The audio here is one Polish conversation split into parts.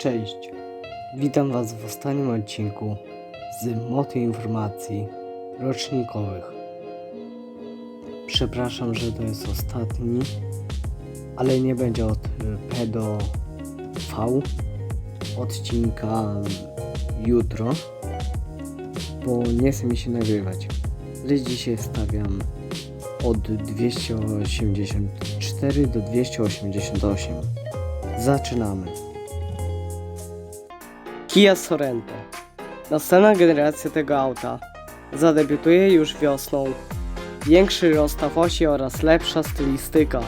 Cześć, witam Was w ostatnim odcinku z moty informacji rocznikowych. Przepraszam, że to jest ostatni, ale nie będzie od P do V odcinka jutro, bo nie chce mi się nagrywać. Ale dzisiaj stawiam od 284 do 288. Zaczynamy. Kia Sorento. Następna generacja tego auta zadebiutuje już wiosną. Większy rozstaw osi oraz lepsza stylistyka.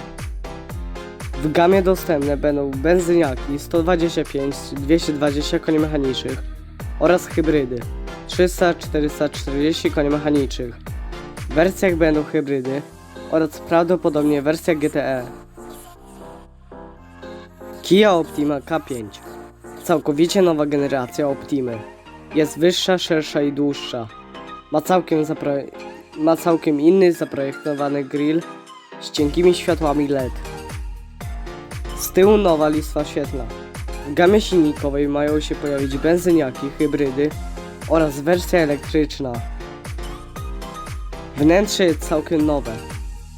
W gamie dostępne będą benzyniaki 125-220 koni mechanicznych oraz hybrydy 300-440 koni mechanicznych. W wersjach będą hybrydy oraz prawdopodobnie wersja GTE. Kia Optima K5 Całkowicie nowa generacja Optimy. Jest wyższa, szersza i dłuższa. Ma całkiem. Ma całkiem inny zaprojektowany grill z cienkimi światłami LED. Z tyłu nowa listwa świetlna. W gamie silnikowej mają się pojawić benzyniaki, hybrydy oraz wersja elektryczna. Wnętrze jest całkiem nowe.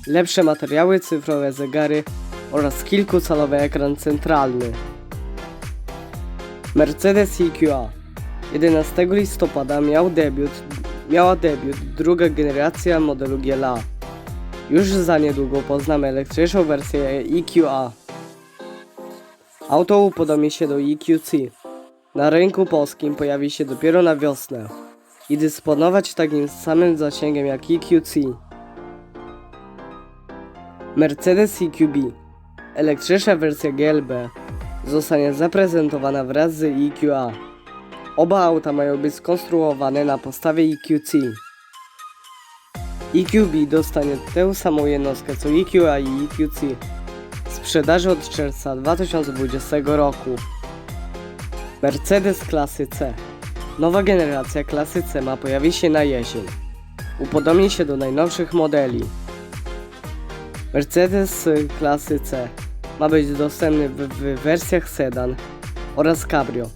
Lepsze materiały, cyfrowe zegary oraz kilkucalowy ekran centralny. Mercedes EQA 11 listopada miał debiut, miała debiut druga generacja modelu GLA. Już za niedługo poznamy elektryczną wersję EQA. Auto upodobni się do EQC. Na rynku polskim pojawi się dopiero na wiosnę i dysponować takim samym zasięgiem jak EQC. Mercedes EQB Elektryczna wersja GLB zostanie zaprezentowana wraz z EQA. Oba auta mają być skonstruowane na podstawie EQC. EQB dostanie tę samą jednostkę co EQA i EQC. Sprzedaży od czerwca 2020 roku. Mercedes klasy C. Nowa generacja klasy C ma pojawić się na jesień. Upodobni się do najnowszych modeli. Mercedes klasy C ma być dostępny w, w wersjach sedan oraz cabrio.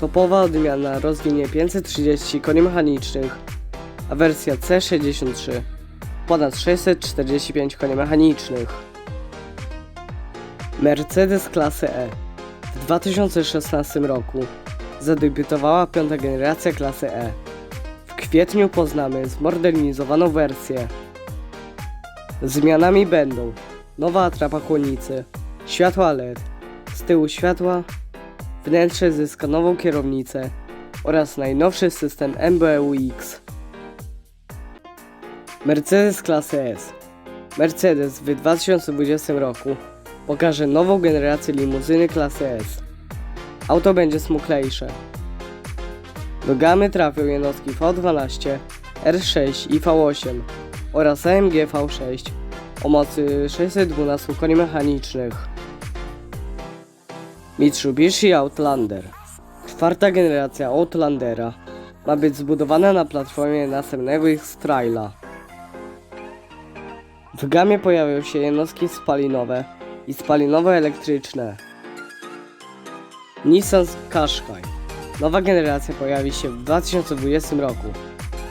Topowa odmiana rozwinie 530 koni mechanicznych, a wersja C63 ponad 645 koni mechanicznych. Mercedes klasy E w 2016 roku zadebiutowała piąta generacja klasy E. W kwietniu poznamy zmodernizowaną wersję. Zmianami będą nowa atrapa chłodnicy, światła LED, z tyłu światła, wnętrze zyska nową kierownicę oraz najnowszy system MBUX. Mercedes klasy S Mercedes w 2020 roku pokaże nową generację limuzyny klasy S. Auto będzie smuklejsze. Do gamy trafią jednostki V12, R6 i V8 oraz AMG V6 o mocy 612 koni mechanicznych. Mitsubishi Outlander Czwarta generacja Outlandera ma być zbudowana na platformie następnego X-Traila. W gamie pojawią się jednostki spalinowe i spalinowo-elektryczne. Nissan Qashqai Nowa generacja pojawi się w 2020 roku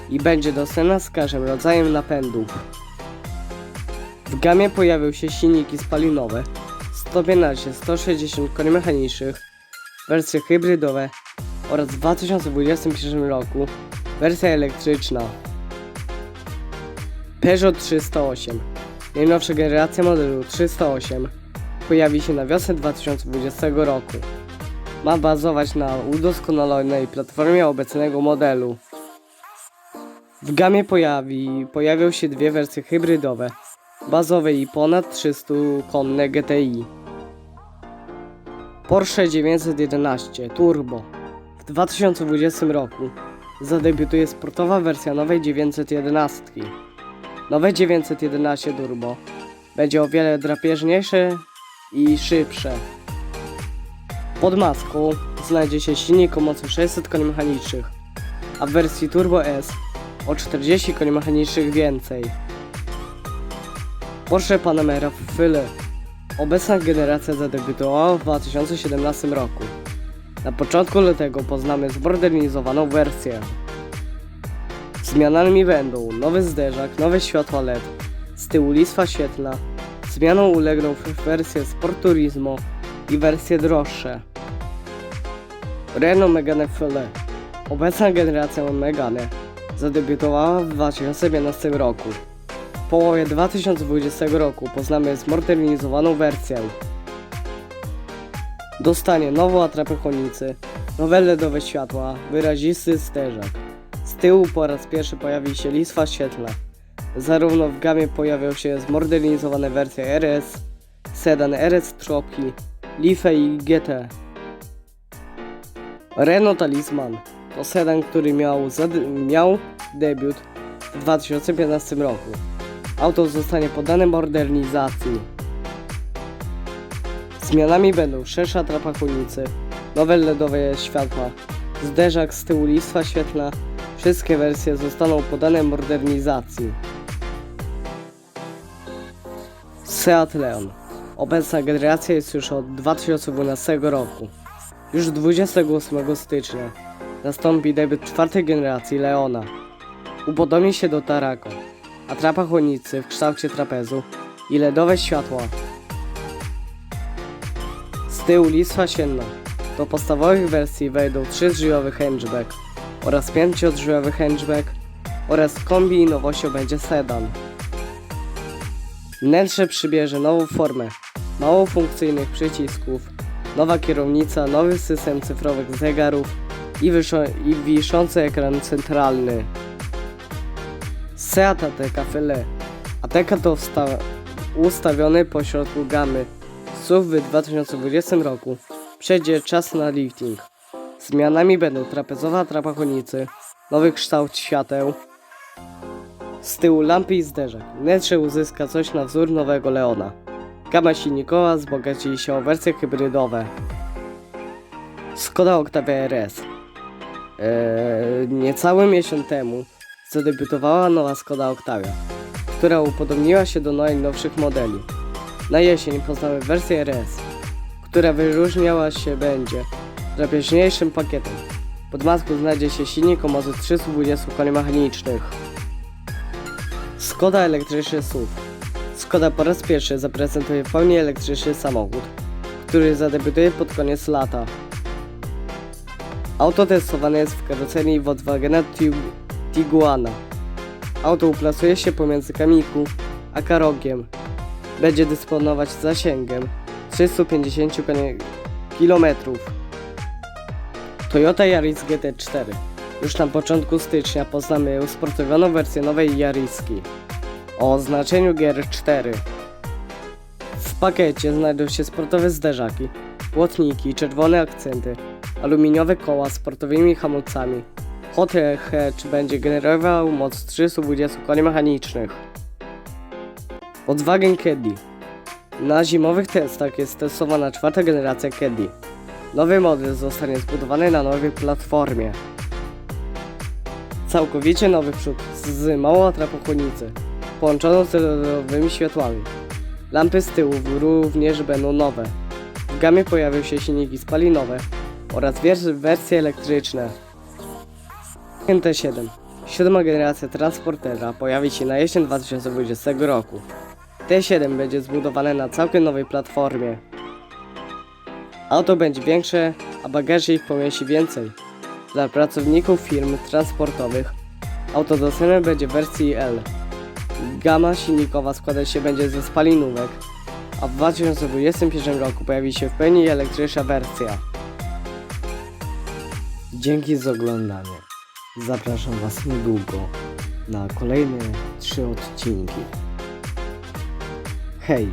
i będzie dostępna z każdym rodzajem napędów. W gamie pojawią się silniki spalinowe 115-160 koni mechanicznych, wersje hybrydowe oraz w 2021 roku wersja elektryczna. Peugeot 308 Najnowsza generacja modelu 308 pojawi się na wiosnę 2020 roku. Ma bazować na udoskonalonej platformie obecnego modelu. W gamie pojawi, pojawią się dwie wersje hybrydowe, bazowe i ponad 300 konne GTI. Porsche 911 Turbo w 2020 roku zadebiutuje sportowa wersja nowej 911. Nowe 911 Turbo będzie o wiele drapieżniejsze i szybsze. Pod maską znajdzie się silnik o mocy 600 koni mechanicznych, a w wersji Turbo S o 40 koni mechanicznych więcej. Porsche Panamera w Fyle. Obecna generacja zadebiutowała w 2017 roku. Na początku lutego poznamy zmodernizowaną wersję. Zmianami będą nowy zderzak, nowe światła LED, z tyłu listwa świetlna, zmianą ulegną wersje Sport i wersje droższe. Renault Megane FL Obecna generacja Megane zadebiutowała w 2011 roku. Połowie 2020 roku poznamy zmodernizowaną wersję. Dostanie nową atrapę chłodnicy, nowe LEDowe światła, wyrazisty zderzak. Z tyłu po raz pierwszy pojawi się listwa świetlna. Zarówno w gamie pojawią się zmodernizowane wersje RS, sedan RS Tropki, Leaf i GT. Renault Talisman to sedan, który miał, miał debiut w 2015 roku. Auto zostanie poddane modernizacji. Zmianami będą szersza trapa chłodnicy, nowe LEDowe światła, zderzak z tyłu listwa świetlna. Wszystkie wersje zostaną poddane modernizacji. Seat Leon. Obecna generacja jest już od 2012 roku. Już 28 stycznia nastąpi debiut czwartej generacji Leona. Upodobni się do Tarako, atrapa chłodnicy w kształcie trapezu i LEDowe światła. Z tyłu listwa sienna. Do podstawowych wersji wejdą 3-drzwiowy hatchback oraz 5-drzwiowy hatchback oraz kombi i nowością będzie sedan. Wnętrze przybierze nową formę, mało funkcyjnych przycisków, nowa kierownica, nowy system cyfrowych zegarów i, i wiszący ekran centralny. Seat Ateca Fele. Ateca to ustawiony pośrodku gamy SUV w 2020 roku. Przejdzie czas na lifting. Zmianami będą trapezowa trapa chłodnicy, nowy kształt świateł, z tyłu lampy i zderzak. Wnętrze uzyska coś na wzór nowego Leona. Gama silnikowa wzbogaci się o wersje hybrydowe. Skoda Octavia RS. Eee, niecały miesiąc temu zadebiutowała nowa Skoda Octavia, która upodobniła się do najnowszych modeli. Na jesień poznamy wersję RS, która wyróżniała się będzie drapieżniejszym pakietem. Pod maską znajdzie się silnik o mocy 320 koni mechanicznych. Skoda elektryczny SUV. Skoda po raz pierwszy zaprezentuje w pełni elektryczny samochód, który zadebiutuje pod koniec lata. Auto testowane jest w karoserii Volkswagena Tig- Tiguana. Auto uplasuje się pomiędzy Kamiku a Karogiem. Będzie dysponować zasięgiem 350 km. Toyota Yaris GT4. Już na początku stycznia poznamy usportowioną wersję nowej Yariski o oznaczeniu GR4. W pakiecie znajdą się sportowe zderzaki, płotniki, czerwone akcenty, aluminiowe koła z sportowymi hamulcami. Hot Hatch będzie generował moc 320 koni mechanicznych. Volkswagen Caddy. Na zimowych testach jest testowana czwarta generacja Caddy. Nowy model zostanie zbudowany na nowej platformie. Całkowicie nowy przód z małą atrapą połączoną z LEDowymi światłami. Lampy z tyłu również będą nowe. W gamie pojawią się silniki spalinowe oraz wersje elektryczne. T7. Siódma generacja transportera pojawi się na jesień 2020 roku. T7 będzie zbudowane na całkiem nowej platformie. Auto będzie większe, a bagażnik pomieści więcej. Dla pracowników firm transportowych auto dostępne będzie w wersji L. Gama silnikowa składać się będzie ze spalinówek, a w 2021 roku pojawi się w pełni elektryczna wersja. Dzięki za oglądanie. Zapraszam Was niedługo na kolejne trzy odcinki. Hej!